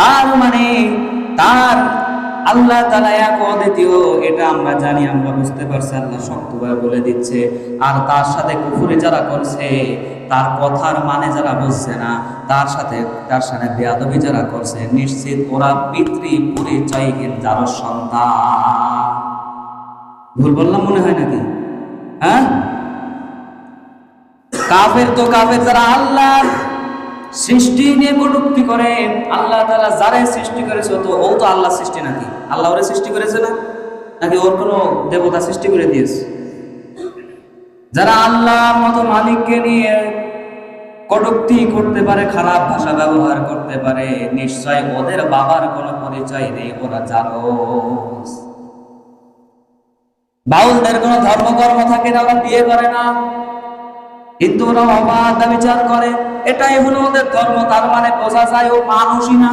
তার মানে তার আল্লাহ এটা আমরা জানি, আমরা বুঝতে পারছি, আল্লাহ শক্তভাবে বলে দিচ্ছে, আর তার সাথে কুফুরি যারা করছে, তার কথার মানে যারা বুঝছে না, তার সাথে তার সাথে বেয়াদবি যারা করছে, নিশ্চিত ওরা পিতৃ পরিচয়হীন যার সন্তান। ভুল বললাম মনে হয় নাকি? হ্যাঁ? কাফের তো কাফের, যারা আল্লাহর সৃষ্টি নিয়ে কটুক্তি করে, আল্লাহ তাআলা যারাই সৃষ্টি করেছে তো, ও তো আল্লাহ সৃষ্টি নাকি? আল্লাহ ওরে সৃষ্টি করেছে না? নাকি ওর কোনো দেবতা সৃষ্টি করে দিয়েছে? যারা আল্লাহর মতো মালিককে নিয়ে কটুক্তি করতে পারে, খারাপ ভাষা ব্যবহার করতে পারে, নিশ্চয় ওদের বাবার কোনো পরিচয় নেই, ওরা জানোস। বাউলদের কোনো ধর্মকর্ম থাকে না, ওরা বিয়ে করে না। ওরা অবাধ বিচার করে। এটাই হলো ওদের ধর্ম, তার মানে বোঝা যায় ও মানুষই না।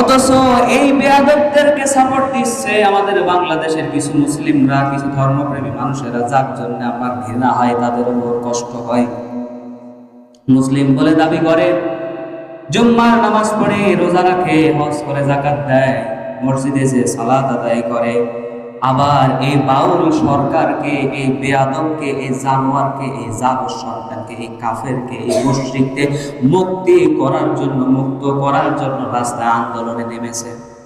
অথচ এই বেয়াদবদেরকে সাপোর্ট দিচ্ছে আমাদের বাংলাদেশের কিছু মুসলিমরা, কিছু ধর্মপ্রেমী মানুষেরা, যার জন্য আমার ঘৃণা হয়, তাদের উপর কষ্ট হয়। মুসলিম বলে দাবি করে, জুম্মার নামাজ পড়ে রোজা রাখে, হজ করে জাকাত দেয়, মসজিদে যে সালাত আদায় করে আবার এই বাউল সরকারকে এই বেয়াদবকে এই জানোয়ারকে এই জাগর সরকারকে এই কাফেরকে এই মুশ্রিককে মুক্তি করার জন্য, মুক্ত করার জন্য রাস্তায় আন্দোলনে নেমেছে।